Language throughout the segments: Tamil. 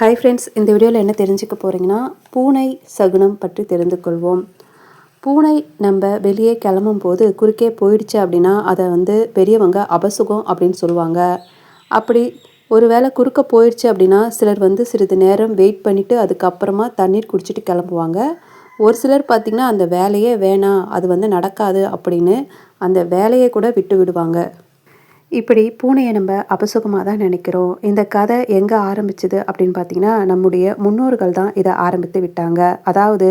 ஹாய் ஃப்ரெண்ட்ஸ் இந்த வீடியோவில் என்ன தெரிஞ்சுக்க போகிறீங்கன்னா பூனை சகுனம் பற்றி தெரிந்து கொள்வோம். பூனை நம்ம வெளியே கிளம்பும் போது குறுக்கே போயிடுச்சு அப்படின்னா அதை வந்து பெரியவங்க அபசுகம் அப்படின்னு சொல்லுவாங்க. அப்படி ஒரு வேளை குறுக்க போயிடுச்சு அப்படின்னா சிலர் வந்து சிறிது நேரம் வெயிட் பண்ணிவிட்டு அதுக்கப்புறமா தண்ணீர் குடிச்சிட்டு கிளம்புவாங்க. ஒரு சிலர் பார்த்திங்கன்னா அந்த வேலையே வேணாம் அது வந்து நடக்காது அப்படின்னு அந்த வேலையை கூட விட்டு விடுவாங்க. இப்படி பூனையை நம்ம அபசுகமாக தான் நினைக்கிறோம். இந்த கதை எங்கே ஆரம்பிச்சது அப்படின்னு பார்த்தீங்கன்னா நம்முடைய முன்னோர்கள் தான் இதை ஆரம்பித்து விட்டாங்க. அதாவது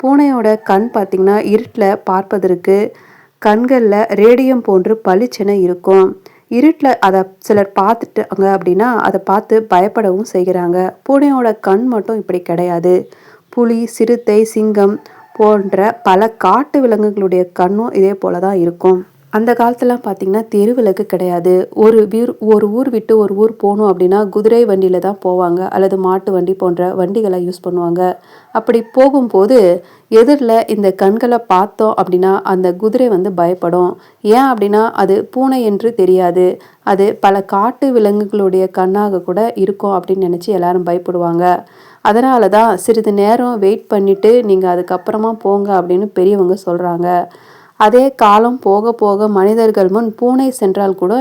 பூனையோட கண் பார்த்திங்கன்னா இருட்டில் பார்ப்பதற்கு கண்களில் ரேடியம் போன்று பளிச்சென இருக்கும். இருட்டில் அதை சிலர் பார்த்துட்டாங்க அப்படின்னா அதை பார்த்து பயப்படவும் செய்கிறாங்க. பூனையோட கண் மட்டும் இப்படி கிடையாது. புலி சிறுத்தை சிங்கம் போன்ற பல காட்டு விலங்குகளுடைய கண்ணும் இதே போல தான் இருக்கும். அந்த காலத்துலாம் பார்த்திங்கன்னா தெருவிளக்கு கிடையாது. ஒரு வீர் ஒரு ஊர் விட்டு ஒரு ஊர் போகணும் அப்படின்னா குதிரை வண்டியில் தான் போவாங்க. அல்லது மாட்டு வண்டி போன்ற வண்டிகளை யூஸ் பண்ணுவாங்க. அப்படி போகும்போது எதிரில் இந்த கண்களை பார்த்தோம் அப்படின்னா அந்த குதிரை வந்து பயப்படும். ஏன் அப்படின்னா அது பூனை என்று தெரியாது. அது பல காட்டு விலங்குகளுடைய கண்ணாக கூட இருக்கும் அப்படின்னு நினச்சி எல்லாரும் பயப்படுவாங்க. அதனால தான் சிறிது நேரம் வெயிட் பண்ணிவிட்டு நீங்கள் அதுக்கப்புறமா போங்க அப்படின்னு பெரியவங்க சொல்கிறாங்க அதே காலம் போக போக மனிதர்கள் முன் பூனை சென்றால் கூட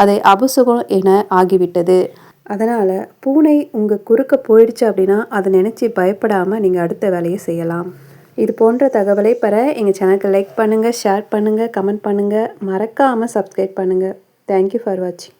அதை அபசுகம் என ஆகிவிட்டது. அதனால் பூனை உங்கள் குறுக்க போயிடுச்சு அப்படின்னா அதை நினச்சி பயப்படாமல் நீங்கள் அடுத்த வேலையை செய்யலாம். இது போன்ற தகவலை பெற எங்கள் சேனலுக்கு லைக் பண்ணுங்கள் ஷேர் பண்ணுங்கள் கமெண்ட் பண்ணுங்கள் மறக்காமல் சப்ஸ்கிரைப் பண்ணுங்கள் தேங்க்யூ ஃபார் வாட்சிங்